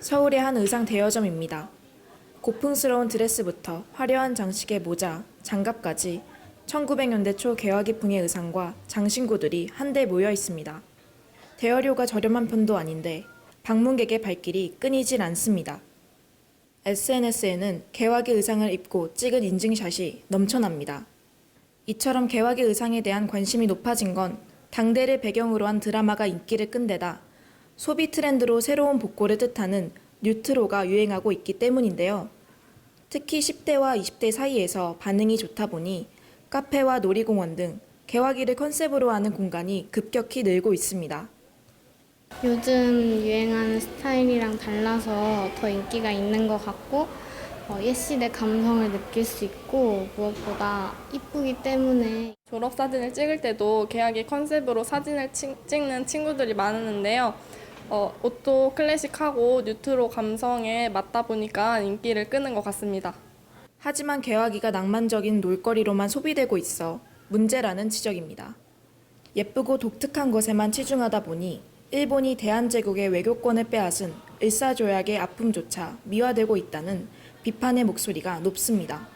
서울의 한 의상 대여점입니다. 고풍스러운 드레스부터 화려한 장식의 모자, 장갑까지 1900년대 초 개화기 풍의 의상과 장신구들이 한데 모여 있습니다. 대여료가 저렴한 편도 아닌데 방문객의 발길이 끊이질 않습니다. SNS에는 개화기 의상을 입고 찍은 인증샷이 넘쳐납니다. 이처럼 개화기 의상에 대한 관심이 높아진 건 당대를 배경으로 한 드라마가 인기를 끈 데다 소비 트렌드로 새로운 복고를 뜻하는 뉴트로가 유행하고 있기 때문인데요. 특히 10대와 20대 사이에서 반응이 좋다 보니 카페와 놀이공원 등 개화기를 컨셉으로 하는 공간이 급격히 늘고 있습니다. 요즘 유행하는 스타일이랑 달라서 더 인기가 있는 것 같고 어, 옛 시대 감성을 느낄 수 있고 무엇보다 이쁘기 때문에 졸업 사진을 찍을 때도 계약의 컨셉으로 사진을 치- 찍는 친구들이 많았는데요. 어, 옷도 클래식하고 뉴트로 감성에 맞다 보니까 인기를 끄는 것 같습니다. 하지만 개화기가 낭만적인 놀거리로만 소비되고 있어 문제라는 지적입니다. 예쁘고 독특한 것에만 치중하다 보니 일본이 대한제국의 외교권을 빼앗은 일사조약의 아픔조차 미화되고 있다는 비판의 목소리가 높습니다.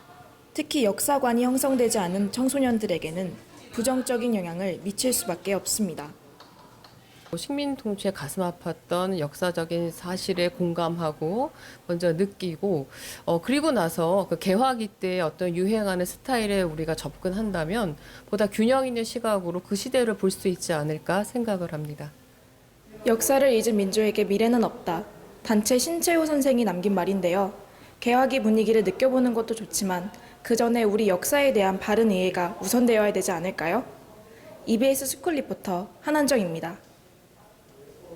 특히 역사관이 형성되지 않은 청소년들에게는 부정적인 영향을 미칠 수밖에 없습니다. 식민 통치에 가슴 아팠던 역사적인 사실에 공감하고 먼저 느끼고 어 그리고 나서 그 개화기 때 어떤 유행하는 스타일에 우리가 접근한다면 보다 균형 있는 시각으로 그 시대를 볼 수 있지 않을까 생각을 합니다. 역사를 잊은 민족에게 미래는 없다. 단체 신채호 선생이 남긴 말인데요. 개화기 분위기를 느껴보는 것도 좋지만 그 전에 우리 역사에 대한 바른 이해가 우선되어야 되지 않을까요? EBS 스쿨 리포터 한한정입니다.